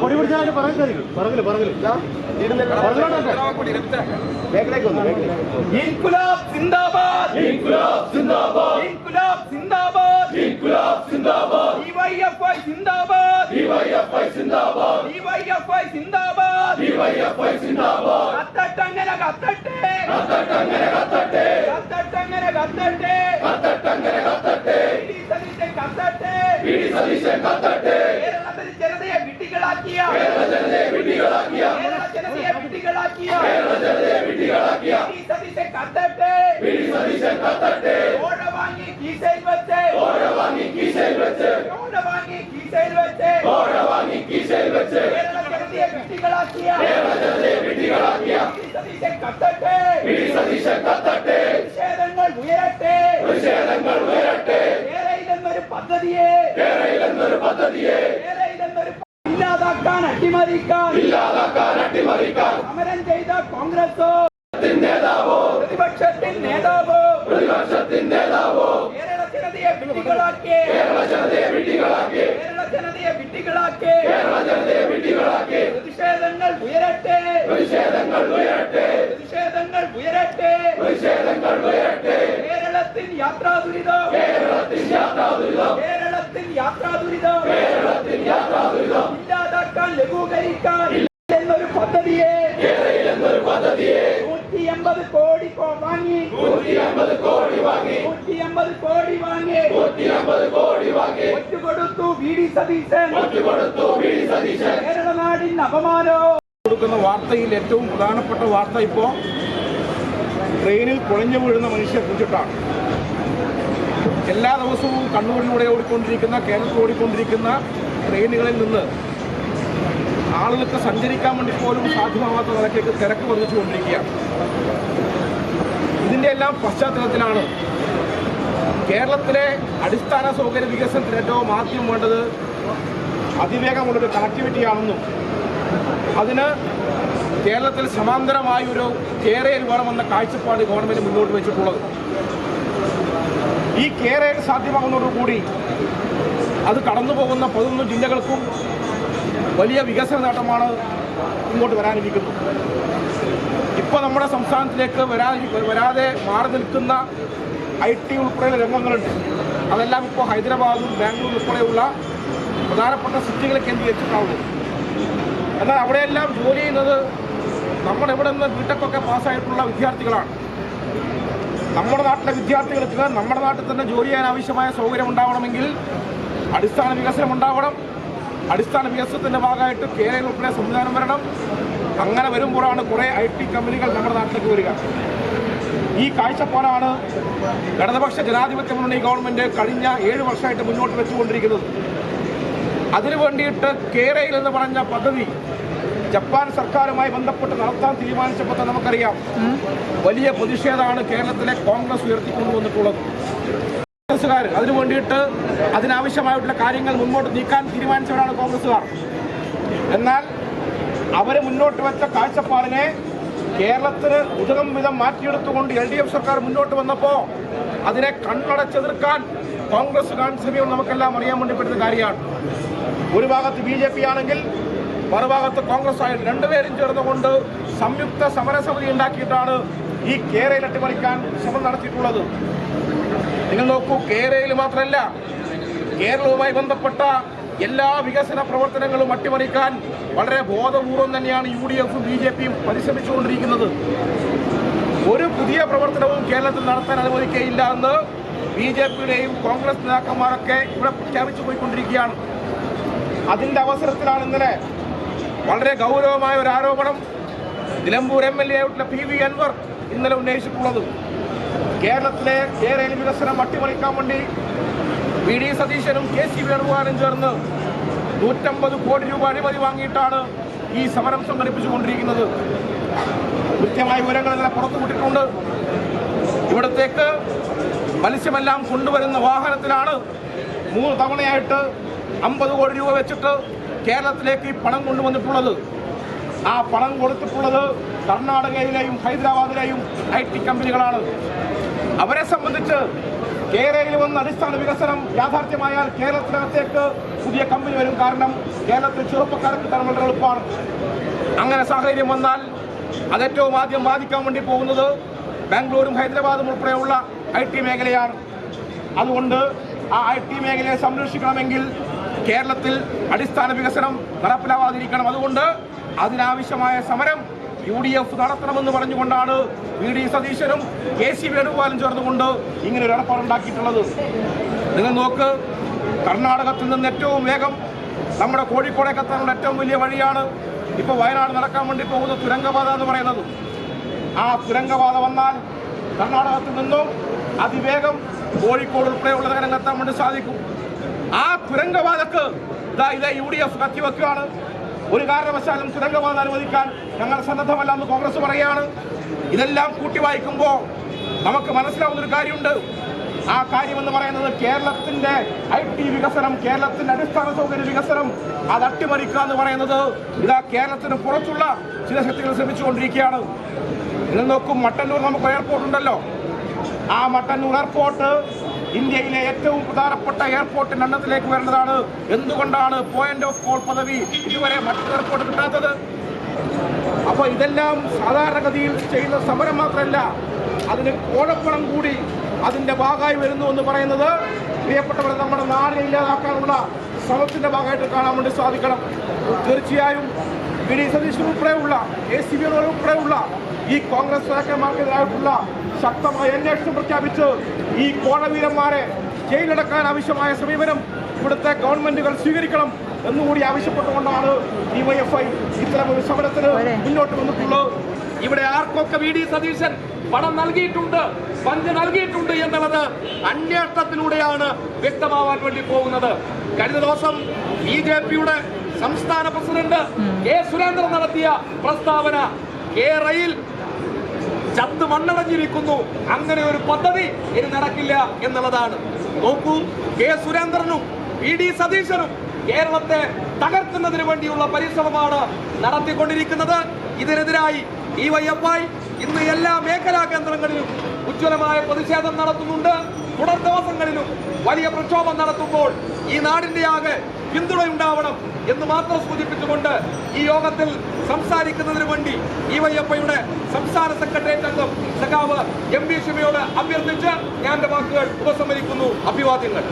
കൊടി പിടിച്ചാൽ പറയാൻ മേഖലയ്ക്ക് വന്നു മേഖലയ്ക്ക് ഇൻകുലാബ് സിന്ദാബാദ് ഇൻകുലാബ് സിന്ദാബാദ് ഇൻകുലാബ് സിന്ദാബാദ് ഇൻകുലാബ് സിന്ദാബാദ് ഡിവൈഎഫ്ഐ സിന്ദാബാദ് ഡിവൈഎഫ്ഐ സിന്ദാബാദ് ഡിവൈഎഫ്ഐ സിന്ദാബാദ്. കത്തട്ടങ്ങനെ കത്തട്ടെ. കത്തട്ടങ്ങനെ കത്തട്ടെ. കത്തട്ടങ്ങനെ കത്തട്ടെ. കത്തട്ടങ്ങനെ കത്തട്ടെ. സതീശൻ കത്തട്ടെ. പിടി സതീശൻ കത്തട്ടെ. കേരളത്തിൽ ജനതയെ വിട്ടികളാക്കിയ കേരള ജനതയെ വിട്ടികളാക്കിയ കേരള ജനതയെ വിട്ടികളാക്കിയ കേരള ജനതയെ വിട്ടികളാക്കിയ പിടി സതീശൻ കത്തട്ടെ. പിടി സതീശൻ കത്തട്ടെ. ഓട വാങ്ങി കീശയിൽ വെച്ച്. ഓട വാങ്ങി കീശയിൽ വെച്ച്. ഓട വാങ്ങി കീശയിൽ വെച്ച്. ഓട വാങ്ങി കീശയിൽ വെച്ച്. കേരള ജനതയെ വിട്ടികളാക്കിയ കേരള ജനതയെ വിട്ടികളാക്കിയ പിടി സതീശൻ കത്തട്ടെ കത്തട്ടെ പ്രതിഷേധങ്ങൾ ഉയരട്ടെ. പ്രതിഷേധങ്ങൾ ഉയരട്ടെ. കേരളയിലെന്നൊരു പദ്ധതിയെ. കേരളയിലെന്നൊരു പദ്ധതിയെ. ഇല്ലാതാക്കാൻ അട്ടിമറിക്കാൻ. ഇല്ലാതാക്കാൻ അട്ടിമറിക്കാൻ. സമരം ചെയ്ത കോൺഗ്രസോ. നേതാവോ? പ്രതിപക്ഷത്തിൻ നേതാവോ? പ്രതിപക്ഷത്തിൻ നേതാവോ? കേരള ജനതയെ വിട്ടികളാക്കി കേരള ജനതയെ വിട്ടികളാക്കി കേരള ജനതയെ വിട്ടികളാക്കി കേരള ജനതയെ വിട്ടികളാക്കി പ്രതിഷേധങ്ങൾ ഉയരട്ടെ. പ്രതിഷേധങ്ങൾ ഉയരട്ടെ. പ്രതിഷേധങ്ങൾ ഉയരട്ടെ. പ്രതിഷേധങ്ങൾ ഉയരട്ടെ കേരളത്തിൽ യാത്രാ ദുരിതം. കേരളത്തിൽ യാത്രാ ദുരിതം. കേരളത്തിൽ യാത്രാ ദുരിതം. കേരളത്തിൽ യാത്രാ ദുരിതം. ഇല്ലാതാക്കാൻ ലഘൂകരിക്കാൻ എന്നൊരു പദ്ധതിയെ. എന്നൊരു പദ്ധതിയെ. നൂറ്റി എൺപത് കോടി വാങ്ങി. നൂറ്റി എൺപത് കോടി വാങ്ങി. നൂറ്റി എൺപത് കോടി വാങ്ങി. നൂറ്റി എൺപത് കോടി വാങ്ങി. ഒറ്റുകൊടുത്തു വി ഡി സതീശൻ. ഒറ്റുകൊടുത്തു വി ഡി സതീശൻ. കേരള നാടിന് അപമാനോ. കൊടുക്കുന്ന വാർത്തയിൽ ഏറ്റവും പ്രധാനപ്പെട്ട വാർത്ത ഇപ്പോൾ ട്രെയിനിൽ കുഴഞ്ഞു വീഴുന്ന മനുഷ്യരെ കുറിച്ചിട്ടാണ്. എല്ലാ ദിവസവും കണ്ണൂരിലൂടെ ഓടിക്കൊണ്ടിരിക്കുന്ന കേരളത്തിൽ ഓടിക്കൊണ്ടിരിക്കുന്ന ട്രെയിനുകളിൽ നിന്ന് ആളുകൾക്ക് സഞ്ചരിക്കാൻ വേണ്ടി പോലും സാധ്യമാവാത്ത നിലയ്ക്ക് തിരക്ക് വർദ്ധിച്ചുകൊണ്ടിരിക്കുകയാണ്. ഇതിന്റെ എല്ലാം പശ്ചാത്തലത്തിലാണ് കേരളത്തിലെ അടിസ്ഥാന സൗകര്യ വികസനത്തിന് ഏറ്റവും ആദ്യം വേണ്ടത് അതിവേഗമുള്ളൊരു കണക്ടിവിറ്റിയാണെന്നും അതിന് കേരളത്തിൽ സമാന്തരമായ ഒരു കേരയിൽ വേണമെന്ന കാഴ്ചപ്പാട് ഗവൺമെന്റ് മുന്നോട്ട് വെച്ചിട്ടുള്ളത്. ഈ കേരയിൽ സാധ്യമാകുന്നതോടുകൂടി അത് കടന്നു പോകുന്ന പതിനൊന്ന് ജില്ലകൾക്കും വലിയ വികസന നേട്ടമാണ് ഇങ്ങോട്ട് വരാനിരിക്കുന്നത്. ഇപ്പോൾ നമ്മുടെ സംസ്ഥാനത്തിലേക്ക് വരാതി വരാതെ മാറി നിൽക്കുന്ന ഐ ടി ഉൾപ്പെടെയുള്ള രംഗങ്ങളുണ്ട്. അതെല്ലാം ഇപ്പോൾ ഹൈദരാബാദും ബാംഗ്ലൂർ ഉൾപ്പെടെയുള്ള പ്രധാനപ്പെട്ട സിറ്റികളെ കേന്ദ്രീകരിച്ചിട്ടാവുള്ളൂ എന്നാൽ അവിടെയെല്ലാം ജോലി ചെയ്യുന്നത് നമ്മുടെ ഇവിടെ നിന്ന് ബിടെക്കൊക്കെ പാസ്സായിട്ടുള്ള വിദ്യാർത്ഥികളാണ്. നമ്മുടെ നാട്ടിലെ വിദ്യാർത്ഥികൾക്ക് നമ്മുടെ നാട്ടിൽ തന്നെ ജോലി ചെയ്യാൻ ആവശ്യമായ സൗകര്യം ഉണ്ടാവണമെങ്കിൽ അടിസ്ഥാന വികസനം ഉണ്ടാവണം. അടിസ്ഥാന വികസനത്തിന്റെ ഭാഗമായിട്ട് കേരളം ഉൾപ്പെടെ സംവിധാനം വരണം. അങ്ങനെ വരുമ്പോഴാണ് കുറേ ഐ ടി കമ്പനികൾ നമ്മുടെ നാട്ടിലേക്ക് വരിക. ഈ കാഴ്ചപ്പാടാണ് ഇടതുപക്ഷ ജനാധിപത്യ മുന്നണി ഗവൺമെന്റ് കഴിഞ്ഞ ഏഴ് വർഷമായിട്ട് മുന്നോട്ട് വെച്ചുകൊണ്ടിരിക്കുന്നത്. അതിനു വേണ്ടിയിട്ട് കേരയിൽ എന്ന് പറഞ്ഞ പദ്ധതി ജപ്പാൻ സർക്കാരുമായി ബന്ധപ്പെട്ട് നടത്താൻ തീരുമാനിച്ചപ്പോൾ നമുക്കറിയാം. വലിയ പ്രതിഷേധമാണ് കേരളത്തിലെ കോൺഗ്രസ് ഉയർത്തിക്കൊണ്ടുവന്നിട്ടുള്ളത് കോൺഗ്രസ്സുകാർ അതിനു വേണ്ടിയിട്ട് അതിനാവശ്യമായിട്ടുള്ള കാര്യങ്ങൾ മുന്നോട്ട് നീക്കാൻ തീരുമാനിച്ചവരാണ് കോൺഗ്രസ്സുകാർ. എന്നാൽ അവർ മുന്നോട്ട് വെച്ച കാഴ്ചപ്പാടിനെ കേരളത്തിന് ഉതകം വിധം മാറ്റിയെടുത്തുകൊണ്ട് എൽ ഡി എഫ് സർക്കാർ മുന്നോട്ട് വന്നപ്പോൾ അതിനെ കണ്ണടച്ചെതിർക്കാൻ കോൺഗ്രസ് കാണിച്ച നമുക്കെല്ലാം അറിയാൻ വേണ്ടി പറ്റുന്ന കാര്യമാണ്. ഒരു ഭാഗത്ത് ബി ജെ പി ആണെങ്കിൽ മറുഭാഗത്ത് കോൺഗ്രസ് രണ്ടുപേരും ചേർന്നുകൊണ്ട് സംയുക്ത സമരസമിതി ഉണ്ടാക്കിയിട്ടാണ് ഈ കേരയിൽ അട്ടിമറിക്കാൻ ശ്രമം നടത്തിയിട്ടുള്ളത്. നിങ്ങൾ നോക്കൂ കേരയിൽ മാത്രമല്ല കേരളവുമായി ബന്ധപ്പെട്ട എല്ലാ വികസന പ്രവർത്തനങ്ങളും അട്ടിമറിക്കാൻ വളരെ ബോധപൂർവം തന്നെയാണ് യു ഡി എഫും ബി ജെ പിയും പരിശ്രമിച്ചുകൊണ്ടിരിക്കുന്നത്. ഒരു പുതിയ പ്രവർത്തനവും കേരളത്തിൽ നടത്താൻ അനുവദിക്കുകയില്ല എന്ന് ബി ജെ പിയുടെയും കോൺഗ്രസ് നേതാക്കന്മാരൊക്കെ ഇവിടെ പ്രഖ്യാപിച്ചു പോയിക്കൊണ്ടിരിക്കുകയാണ് അതിന്റെ അവസരത്തിലാണ് ഇന്നലെ വളരെ ഗൗരവമായ ഒരു ആരോപണം നിലമ്പൂർ എം എൽ എ ആയിട്ടുള്ള പി വി അൻവർ ഇന്നലെ ഉന്നയിച്ചിട്ടുള്ളത്. കേരളത്തിലെ കേരള വികസനം അട്ടിമറിക്കാൻ വേണ്ടി വി ഡി സതീശനും കെ സി വേണുഗോപാലും ചേർന്ന് നൂറ്റമ്പത് കോടി രൂപ അഴിമതി വാങ്ങിയിട്ടാണ് ഈ സമരം സംഘടിപ്പിച്ചുകൊണ്ടിരിക്കുന്നത്. കൃത്യമായ വിവരങ്ങൾ ഇന്നലെ പുറത്തുവിട്ടിട്ടുണ്ട്. ഇവിടത്തേക്ക് മത്സ്യമെല്ലാം കൊണ്ടുവരുന്ന വാഹനത്തിലാണ് മൂന്ന് തവണയായിട്ട് അമ്പത് കോടി രൂപ വെച്ചിട്ട് കേരളത്തിലേക്ക് ഈ പണം കൊണ്ടുവന്നിട്ടുള്ളത്. ആ പണം കൊടുത്തിട്ടുള്ളത് കർണാടകയിലെയും ഹൈദരാബാദിലെയും ഐ ടി കമ്പനികളാണ്. അവരെ സംബന്ധിച്ച് കേരളയിൽ വന്ന അടിസ്ഥാന വികസനം യാഥാർത്ഥ്യമായാൽ കേരളത്തിനകത്തേക്ക് പുതിയ കമ്പനി വരും കാരണം കേരളത്തിൽ ചെറുപ്പക്കാർക്ക് തരം വളരെ എളുപ്പമാണ്. അങ്ങനെ സാഹചര്യം വന്നാൽ അതേറ്റവും ആദ്യം ബാധിക്കാൻ വേണ്ടി പോകുന്നത് ബാംഗ്ലൂരും ഹൈദരാബാദും ഉൾപ്പെടെയുള്ള ഐ ടി മേഖലയാണ്. അതുകൊണ്ട് ആ ഐ ടി മേഖലയെ സംരക്ഷിക്കണമെങ്കിൽ കേരളത്തിൽ അടിസ്ഥാന വികസനം നടപ്പിലാവാതിരിക്കണം. അതുകൊണ്ട് അതിനാവശ്യമായ സമരം യു ഡി എഫ് നടത്തണമെന്ന് പറഞ്ഞുകൊണ്ടാണ് വി ഡി സതീശനും കെ സി വേണുഗോപാലും ചേർന്നുകൊണ്ട് ഇങ്ങനെ ഒരു ഏർപ്പാടുണ്ടാക്കിയിട്ടുള്ളത് നിങ്ങൾ നോക്ക് കർണാടകത്തിൽ നിന്ന് ഏറ്റവും വേഗം നമ്മുടെ കോഴിക്കോടേക്ക് എത്താനുള്ള ഏറ്റവും വലിയ വഴിയാണ് ഇപ്പോൾ വയനാട് നടക്കാൻ വേണ്ടി പോകുന്ന തുരങ്കപാത എന്ന് പറയുന്നത്. ആ തുരങ്കപാത വന്നാൽ കർണാടകത്തിൽ നിന്നും അതിവേഗം കോഴിക്കോട് ഉൾപ്പെടെയുള്ള എത്താൻ വേണ്ടി സാധിക്കും. ആ തുരങ്കപാതക്ക് ഇതാ ഇതേ യു ഡി എഫ് കത്തിവെക്കുകയാണ്. ഒരു കാരണവശാലും തുരങ്കപാത അനുവദിക്കാൻ ഞങ്ങൾ സന്നദ്ധമല്ല എന്ന് കോൺഗ്രസ് പറയുകയാണ്. ഇതെല്ലാം കൂട്ടി വായിക്കുമ്പോൾ നമുക്ക് മനസ്സിലാവുന്നൊരു കാര്യമുണ്ട്. ആ കാര്യമെന്ന് പറയുന്നത് കേരളത്തിന്റെ ഐ ടി വികസനം കേരളത്തിന്റെ അടിസ്ഥാന സൗകര്യ വികസനം അത് അട്ടിമറിക്കുക എന്ന് പറയുന്നത് ഇതാ കേരളത്തിന് പുറത്തുള്ള ചില ശക്തികൾ ശ്രമിച്ചുകൊണ്ടിരിക്കുകയാണ്. ഇന്ന് നോക്കും മട്ടന്നൂർ നമുക്ക് എയർപോർട്ട് ഉണ്ടല്ലോ. ആ മട്ടന്നൂർ എയർപോർട്ട് ഇന്ത്യയിലെ ഏറ്റവും പ്രധാനപ്പെട്ട എയർപോർട്ടിന്റെ എണ്ണത്തിലേക്ക് വരേണ്ടതാണ് എന്തുകൊണ്ടാണ് പോയിന്റ് ഓഫ് കോൾ പദവി ഇതുവരെ മറ്റൊരു എയർപോർട്ട് കിട്ടാത്തത്? അപ്പോൾ ഇതെല്ലാം സാധാരണഗതിയിൽ ചെയ്യുന്ന സമരം മാത്രമല്ല അതിന് കോഴപ്പണം കൂടി അതിന്റെ ഭാഗമായി വരുന്നു എന്ന് പറയുന്നത് പ്രിയപ്പെട്ടവരെ നമ്മുടെ നാടിനെ ഇല്ലാതാക്കാനുള്ള ശ്രമത്തിന്റെ ഭാഗമായിട്ട് കാണാൻ വേണ്ടി സാധിക്കണം. തീർച്ചയായും വി ഡി സതീശൻ ഉൾപ്പെടെയുള്ള എ സി ബി ഉൾപ്പെടെയുള്ള ഈ കോൺഗ്രസ് നേതാക്കന്മാർക്കെതിരായിട്ടുള്ള ശക്തമായ അന്വേഷണം പ്രഖ്യാപിച്ച്. ഈ കോഴവീരന്മാരെ ജയിലടക്കാൻ ആവശ്യമായ സമീപനം ഇവിടുത്തെ ഗവൺമെന്റുകൾ സ്വീകരിക്കണം എന്നുകൂടി ആവശ്യപ്പെട്ടുകൊണ്ടാണ് ഡിവൈഎഫ്ഐ ഇത്തരം ഒരു സമരത്തിന് മുന്നോട്ട് വന്നിട്ടുള്ളത്. ഇവിടെ ആർക്കൊക്കെ വി ഡി സതീശൻ പണം നൽകിയിട്ടുണ്ട് പങ്ക് നൽകിയിട്ടുണ്ട് എന്നുള്ളത് അന്വേഷണത്തിലൂടെയാണ് വ്യക്തമാവാൻ വേണ്ടി പോകുന്നത്. കഴിഞ്ഞ ദിവസം ബി ജെ പിയുടെ സംസ്ഥാന പ്രസിഡന്റ് കെ സുരേന്ദ്രൻ നടത്തിയ പ്രസ്താവന. കേരളയിൽ ചത്ത് മണ്ണടഞ്ഞിരിക്കുന്നു. അങ്ങനെ ഒരു പദ്ധതി ഇനി നടക്കില്ല എന്നുള്ളതാണ്. നോക്കൂ കെ സുരേന്ദ്രനും പി ഡി സതീശനും കേരളത്തെ തകർക്കുന്നതിന് വേണ്ടിയുള്ള പരിശ്രമമാണ് നടത്തിക്കൊണ്ടിരിക്കുന്നത്. ഇതിനെതിരായി ഈ വൈ എഫ് ഐ ഇന്ന് എല്ലാ മേഖലാ കേന്ദ്രങ്ങളിലും ഉജ്ജ്വലമായ പ്രതിഷേധം നടത്തുന്നുണ്ട്. തുടർ ദിവസങ്ങളിലും വലിയ പ്രക്ഷോഭം നടത്തുമ്പോൾ ഈ നാടിന്റെ ആകെ പിന്തുണയുണ്ടാവണം എന്ന് മാത്രം സൂചിപ്പിച്ചുകൊണ്ട് ഈ യോഗത്തിൽ സംസാരിക്കുന്നതിന് വേണ്ടി ഇ വയ്യപ്പയുടെ സംസ്ഥാന സെക്രട്ടേറിയറ്റ് അംഗം സഖാവ് എം ബി ശിവയോട് അഭ്യർത്ഥിച്ച് ഞാൻ വാക്കുകൾ ഉപസംഹരിക്കുന്നു. അഭിവാദ്യങ്ങൾ.